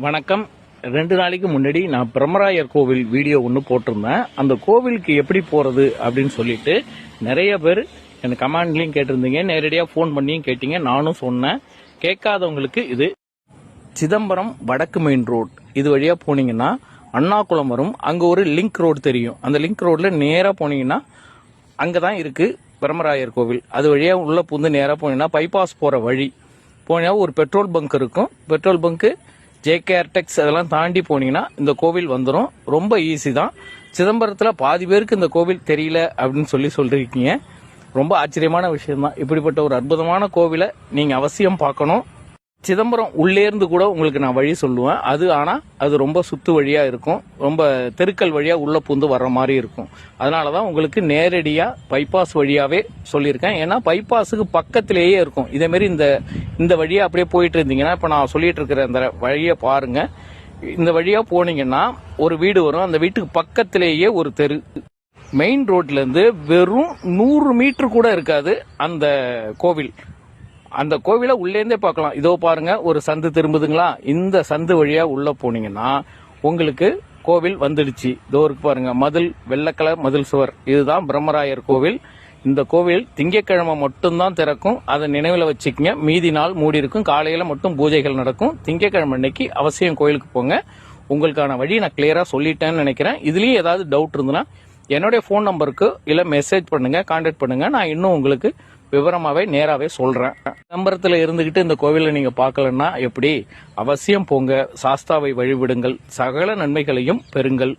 வணக்கம். ரெண்டு நாளைக்கு முன்னாடி நான் பிரம்மராயர் கோவில் வீடியோ ஒன்று போட்டிருந்தேன். அந்த கோவிலுக்கு எப்படி போகிறது அப்படின்னு சொல்லிட்டு நிறைய பேர் எனக்கு கமாண்ட்லையும் கேட்டிருந்தீங்க. நேரடியாக ஃபோன் பண்ணியும் கேட்டீங்க. நானும் சொன்னேன். கேட்காதவங்களுக்கு இது சிதம்பரம் வடக்கு மெயின் ரோட் இது வழியாக போனீங்கன்னா அண்ணாகுளம் வரும். அங்கே ஒரு லிங்க் ரோடு தெரியும். அந்த லிங்க் ரோடில் நேராக போனீங்கன்னா அங்கதான் இருக்குது பிரம்மராயர் கோவில். அது வழியாக உள்ளே புந்து நேராக போனீங்கன்னா பைபாஸ் போகிற வழி. போனீங்கன்னா ஒரு பெட்ரோல் பங்க் இருக்கும். பெட்ரோல் பங்க்கு ஜேகேஆர் டெக்ஸ் அதெல்லாம் தாண்டி போனீங்கன்னா இந்த கோவில் வந்துடும் ரொம்ப ஈஸி தான். சிதம்பரத்தில் பாதி பேருக்கு இந்த கோவில் தெரியல அப்படின்னு சொல்லி சொல்லியிருக்கீங்க ரொம்ப ஆச்சரியமான விஷயம்தான். இப்படிப்பட்ட ஒரு அற்புதமான கோவிலை நீங்கள் அவசியம் பார்க்கணும். சிதம்பரம் உள்ளேருந்து கூட உங்களுக்கு நான் வழி சொல்லுவேன். அது ஆனால் அது ரொம்ப சுத்து வழியாக இருக்கும். ரொம்ப தெருக்கள் வழியாக உள்ளே பூந்து வர்ற மாதிரி இருக்கும். அதனாலதான் உங்களுக்கு நேரடியாக பைபாஸ் வழியாகவே சொல்லியிருக்கேன். ஏன்னா பைபாஸுக்கு பக்கத்திலேயே இருக்கும். இதேமாரி இந்த இந்த வழியாக அப்படியே போயிட்டு இருந்தீங்கன்னா இப்போ நான் சொல்லிட்டு இருக்கிற இந்த வழியை பாருங்க. இந்த வழியாக போனீங்கன்னா ஒரு வீடு வரும். அந்த வீட்டுக்கு பக்கத்திலேயே ஒரு தெரு. மெயின் ரோட்லேருந்து வெறும் நூறு மீட்டர் கூட இருக்காது அந்த கோவில். அந்த கோவிலை உள்ளேருந்தே பார்க்கலாம். இதோ பாருங்க ஒரு சந்து திரும்புதுங்களா? இந்த சந்து வழியா உள்ள போனீங்கன்னா உங்களுக்கு கோவில் வந்துடுச்சு. இதோ இருக்கு பாருங்க மதில் வெள்ளக்கலர் மதில் சுவர். இதுதான் பிரம்மராயர் கோவில். இந்த கோவில் திங்கட்கிழமை மட்டும்தான் திறக்கும். அதை நினைவில் வச்சுக்கங்க. மீதி நாள் மூடி இருக்கும். காலையில் மட்டும் பூஜைகள் நடக்கும். திங்கட்கிழமை அன்னைக்கு அவசியம் கோயிலுக்கு போங்க. உங்களுக்கான வழி நான் கிளியராக சொல்லிட்டேன்னு நினைக்கிறேன். இதுலேயும் ஏதாவது டவுட் இருந்ததுன்னா என்னுடைய ஃபோன் நம்பருக்கு இல்லை மெசேஜ் பண்ணுங்கள் காண்டாக்ட் பண்ணுங்கள் நான் இன்னும் உங்களுக்கு விவரமாகவே நேராகவே சொல்கிறேன் நம்பரத்தில் இருந்துக்கிட்டு இந்த கோவிலை நீங்கள் பார்க்கலன்னா எப்படி? அவசியம் போங்க. சாஸ்தாவை வழிவிடுங்கள். சகல நன்மைகளையும் பெறுங்கள்.